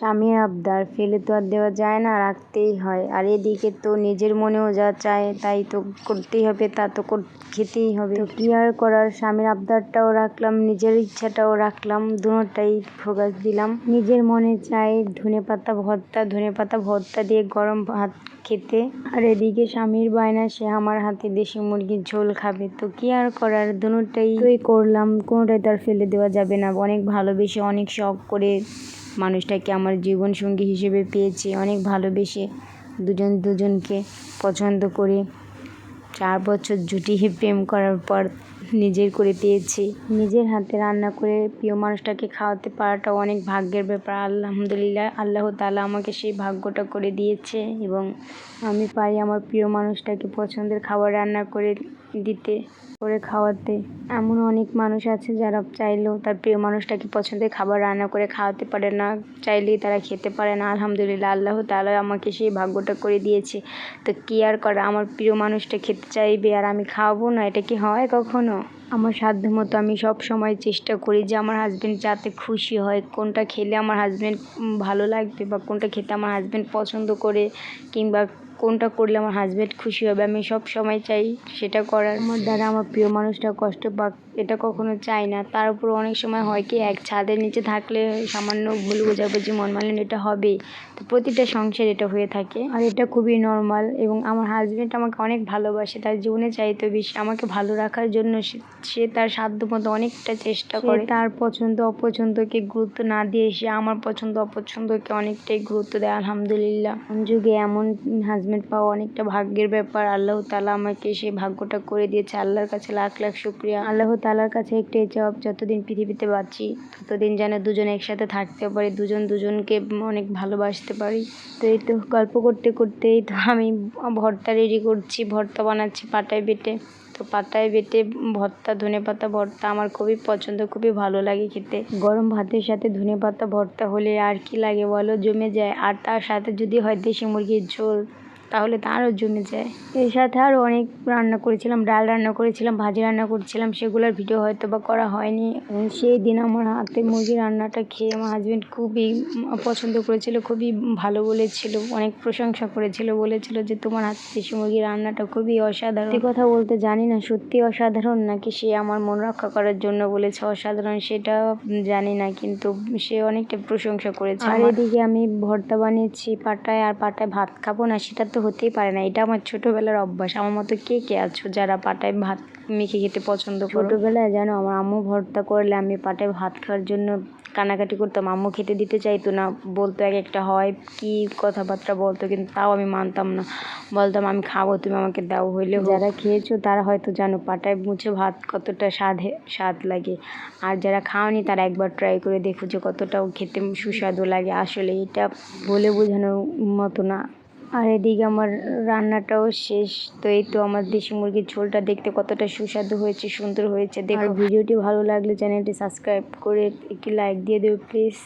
স্বামীর আবদার ফেলে তো আর দেওয়া যায় না, রাখতেই হয়। আর এদিকে তো নিজের মনেও যা চায়, তাই তো করতেই হবে, তা তো খেতেই হবে। তো কী আর করার? স্বামীর আবদারটাও রাখলাম, নিজের ইচ্ছাটাও রাখলাম দুটাই ফোকাস দিলাম। নিজের মনে চায় ধনে পাতা ভর্তা, ধনে পাতা ভর্তা দিয়ে গরম ভাত খেতে। আর এদিকে স্বামীর বায়না, সে আমার হাতে দেশি মুরগির ঝোল খাবে। তো কি আর করার? দুটাই করলাম, কোনোটাই তার ফেলে দেওয়া যাবে না। অনেক ভালোবেসে অনেক শখ করে মানুষটাকে আমার জীবনসঙ্গী হিসেবে পেয়েছি, অনেক ভালোবেসে। দুজন দুজনকে পছন্দ করে। চার বছর জুটি প্রেম করার পর নিজের করে পেয়েছি নিজের হাতে রান্না করে প্রিয় মানুষটাকে খাওয়াতে পারাটা অনেক ভাগ্যের ব্যাপার। আলহামদুলিল্লাহ, আল্লাহ তালা আমাকে সেই ভাগ্যটা করে দিয়েছে এবং আমি পারি আমার প্রিয় মানুষটাকে পছন্দের খাবার রান্না করে দিতে, করে খাওয়াতে। এমন অনেক মানুষ আছে যারা চাইলেও তার প্রিয় মানুষটাকে পছন্দের খাবার রান্না করে খাওয়াতে পারে না, চাইলেই তারা খেতে পারে না। আলহামদুলিল্লাহ, আল্লাহ তালা আমাকে সেই ভাগ্যটা করে দিয়েছে। তো কী আর করা, আমার প্রিয় মানুষটা খেতে চাইবে আর আমি খাওয়াবো না, এটা কি হয় কখনো? আমার সাধ্য মতো আমি সব সময় চেষ্টা করি যে আমার হাজব্যান্ড যাতে খুশি হয়, কোনটা খেলে আমার হাজব্যান্ড ভালো লাগবে বা কোনটা খেতে আমার হাজব্যান্ড পছন্দ করে কিংবা কোনটা করলে আমার হাজব্যান্ড খুশি হবে? আমি সব সময় চাই সেটা করার। আমার দ্বারা আমার প্রিয় মানুষটা কষ্ট পাক এটা কখনো চাই না। তার উপর অনেক সময় হয় কি এক ছাদের নিচে থাকলে সামান্য ভুল বোঝাবুঝি মন মানলেন এটা হবে। তো প্রতিটা সংসার এটা হয়ে থাকে। আর এটা খুবই নর্মাল এবং আমার হাজব্যান্ড আমাকে অনেক ভালোবাসে। তার জীবনে চাইতে বেশি। আমাকে ভালো রাখার জন্য সে তার সাধ্য মতো অনেকটা চেষ্টা করে। তার পছন্দ অপছন্দকে গুরুত্ব না দিয়ে সে আমার পছন্দ অপছন্দকে অনেকটাই গুরুত্ব দেয় আলহামদুলিল্লাহ। যুগে এমন হাজব্যান্ড পাওয়া অনেকটা ভাগ্যের ব্যাপার। আল্লাহ তালা আমাকে সেই ভাগ্যটা করে দিয়েছে। আল্লাহর কাছে লাখ লাখ শুক্রিয়া। আল্লাহ তালার কাছে একটাই জব যতদিন পৃথিবীতে বাঁচি, ততদিন যেন দুজন একসাথে থাকতে পারি, দুজন দুজনকে অনেক ভালোবাসতে পারি। তো এই তো গল্প করতে করতেই তো আমি ভর্তা রেডি করছি, ভর্তা বানাচ্ছি পাটায় বেটে। তো পাতায় বেটে ভর্তা, ধনে পাতা ভর্তা আমার খুবই পছন্দ, খুবই ভালো লাগে খেতে। গরম ভাতের সাথে ধনে পাতা ভর্তা হলে আর কি লাগে বলো? জমে যায়। আর তার সাথে যদি হয় দেশি মুরগির ঝোল। তাহলে তো আরও জমে যায়। এর সাথে আরও অনেক রান্না করেছিলাম ডাল রান্না করেছিলাম ভাজি রান্না করেছিলাম সেগুলোর ভিডিও হয়তো বা করা হয়নি। সেই দিন আমার হাতে মুরগি রান্নাটা খেয়ে আমার হাজব্যান্ড খুবই পছন্দ করেছিল খুবই ভালো বলেছিল অনেক প্রশংসা করেছিল বলেছিল যে তোমার হাতে দেশি মুরগি রান্নাটা খুবই অসাধারণ। কথা বলতে জানি না সত্যি অসাধারণ নাকি সে আমার মন রক্ষা করার জন্য বলেছে অসাধারণ সেটা জানি না কিন্তু সে অনেকটা প্রশংসা করেছে আর এদিকে আমি ভর্তা বানিয়েছি পাটায় আর পাটায় ভাত খাব না সেটা তো হতেই পারে না। এটা আমার ছোটোবেলার অভ্যাস। আমার মতো কে কে আছো যারা পাটায় ভাত মেখে খেতে পছন্দ করো? ছোটোবেলায় জানো আমার আম্মু ভর্তা করলে আমি পাটায় ভাত খাওয়ার জন্য কানাকাটি করতাম। আম্মু খেতে দিতে চাইতো না বলতো এক একটা হয় কি কথাবার্তা বলতো কিন্তু তাও আমি মানতাম না। বলতাম আমি খাব তুমি আমাকে দাও। হইলে যারা খেয়েছো তারা হয়তো জানো পাটায় মুছে ভাত কতটা স্বাদে স্বাদ লাগে। আর যারা খাওনি তারা একবার ট্রাই করে দেখো যে কতটাও খেতে সুস্বাদু লাগে। আসলে এটা বলে বোঝানোর মতো না। আর এদিকে আমার রান্নাটাও শেষ। তো এই তো আমার দেশি মুরগির ঝোলটা দেখতে কতটা সুস্বাদু হয়েছে সুন্দর হয়েছে। দেখো। ভিডিওটি ভালো লাগলে চ্যানেলটি সাবস্ক্রাইব করে একটি লাইক দিয়ে দেবে প্লিজ।